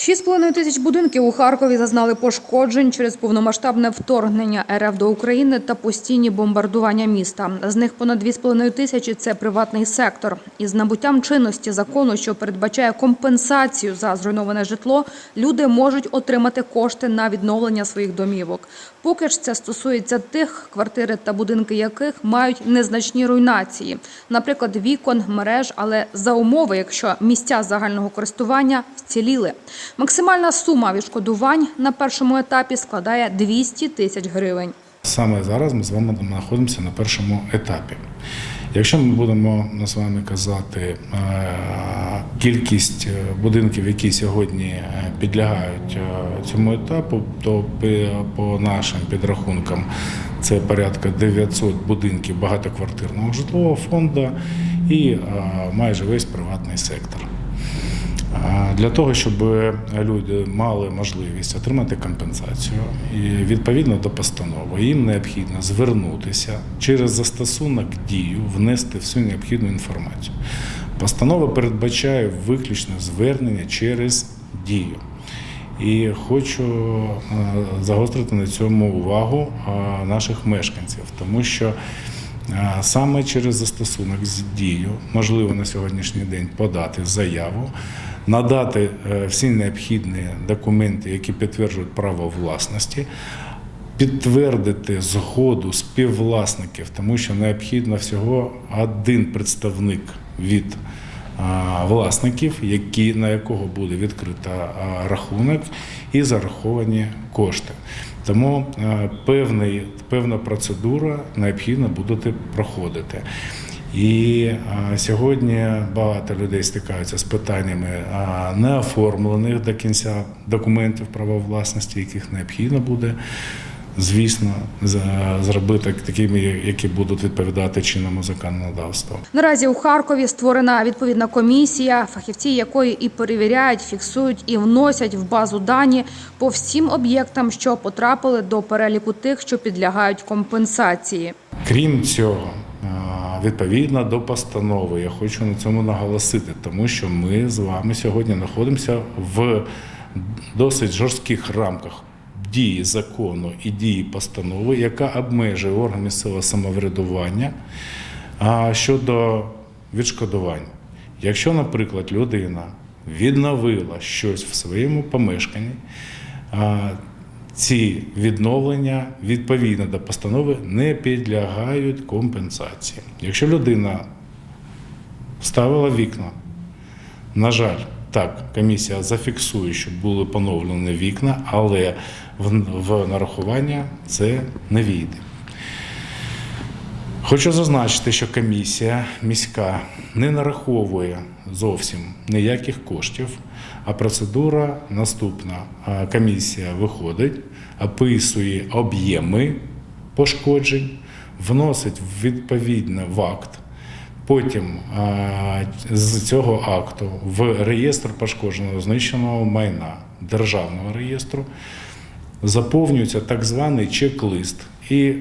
6,5 тисяч будинків у Харкові зазнали пошкоджень через повномасштабне вторгнення РФ до України та постійні бомбардування міста. З них понад 2,5 тисячі – це приватний сектор. Із набуттям чинності закону, що передбачає компенсацію за зруйноване житло, люди можуть отримати кошти на відновлення своїх домівок. Поки ж це стосується тих, квартири та будинки яких мають незначні руйнації, наприклад, вікон, мереж, але за умови, якщо місця загального користування вціліли. Максимальна сума відшкодувань на першому етапі складає 200 тисяч гривень. Саме зараз ми з вами знаходимося на першому етапі. Якщо ми будемо з вами казати е, кількість е, будинків, які сьогодні е, підлягають цьому етапу, то по нашим підрахункам це порядка 900 будинків багатоквартирного житлового фонду і майже весь приватний сектор. Для того, щоб люди мали можливість отримати компенсацію, і відповідно до постанови, їм необхідно звернутися через застосунок дію, внести всю необхідну інформацію. Постанова передбачає виключно звернення через дію. І хочу е, загострити на цьому увагу е, наших мешканців, тому що е, саме через застосунок з дію можливо на сьогоднішній день подати заяву, надати е, всі необхідні документи, які підтверджують право власності, підтвердити згоду співвласників, тому що необхідно всього один представник від власників, які, на якого буде відкрита рахунок і зараховані кошти. Тому певний, певна процедура необхідно буде проходити. І а, сьогодні багато людей стикаються з питаннями а, неоформлених до кінця документів права власності, яких необхідно буде, звісно, зробити такими, які будуть відповідати чинному законодавству. Наразі у Харкові створена відповідна комісія, фахівці якої і перевіряють, фіксують і вносять в базу дані по всім об'єктам, що потрапили до переліку тих, що підлягають компенсації. Крім цього, відповідно до постанови, я хочу на цьому наголосити, тому що ми з вами сьогодні знаходимося в досить жорстких рамках дії закону і дії постанови, яка обмежує орган місцевого самоврядування щодо відшкодувань. Якщо, наприклад, людина відновила щось в своєму помешканні, ці відновлення відповідно до постанови не підлягають компенсації. Якщо людина вставила вікна, на жаль, так, комісія зафіксує, що були поновлені вікна, але в, нарахування це не війде. Хочу зазначити, що комісія міська не нараховує зовсім ніяких коштів, а процедура наступна. Комісія виходить, описує об'єми пошкоджень, вносить відповідно в акт. Потім з цього акту в реєстр пошкодженого знищеного майна державного реєстру заповнюється так званий чек-лист, і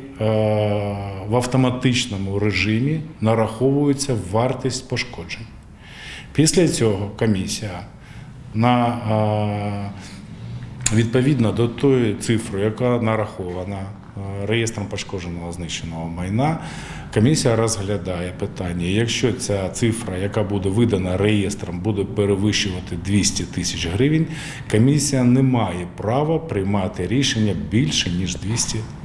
в автоматичному режимі нараховується вартість пошкоджень. Після цього комісія на, відповідно до тої цифри, яка нарахована реєстром пошкодженого знищеного майна, комісія розглядає питання. Якщо ця цифра, яка буде видана реєстром, буде перевищувати 200 тисяч гривень, комісія не має права приймати рішення більше ніж 200 тисяч.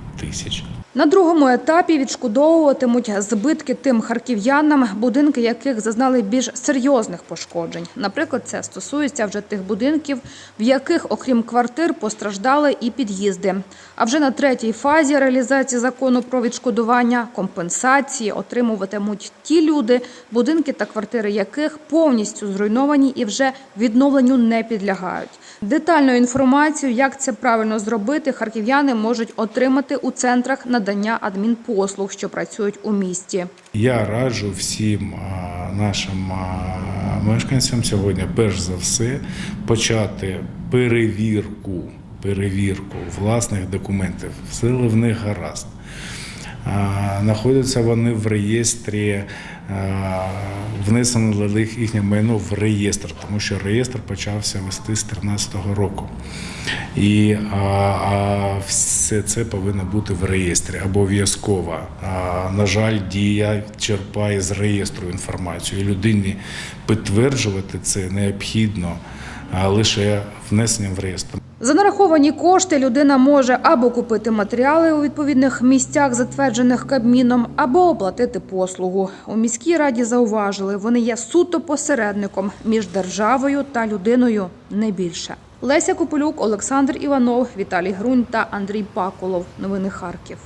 На другому етапі відшкодовуватимуть збитки тим харків'янам, будинки яких зазнали більш серйозних пошкоджень. Наприклад, це стосується вже тих будинків, в яких, окрім квартир, постраждали і під'їзди. А вже на третій фазі реалізації закону про відшкодування компенсації отримуватимуть ті люди, будинки та квартири яких повністю зруйновані і вже відновленню не підлягають. Детальну інформацію, як це правильно зробити, харків'яни можуть отримати у центрах надання адмінпослуг, що працюють у місті. Я раджу всім нашим мешканцям сьогодні, перш за все, почати перевірку, перевірку власних документів. Сили в них гаразд. Знаходяться вони в реєстрі, внесено для їхнє майно в реєстр, тому що реєстр почався вести з 2013 року. І а, а все це повинно бути в реєстрі обов'язково. На жаль, дія черпає з реєстру інформацію. І людині підтверджувати це необхідно лише внесенням в реєстр. За нараховані кошти людина може або купити матеріали у відповідних місцях, затверджених Кабміном, або оплатити послугу. У міській раді зауважили, вони є суто посередником між державою та людиною, не більше. Леся Копилюк, Олександр Іванов, Віталій Грунь та Андрій Паколов. Новини Харків.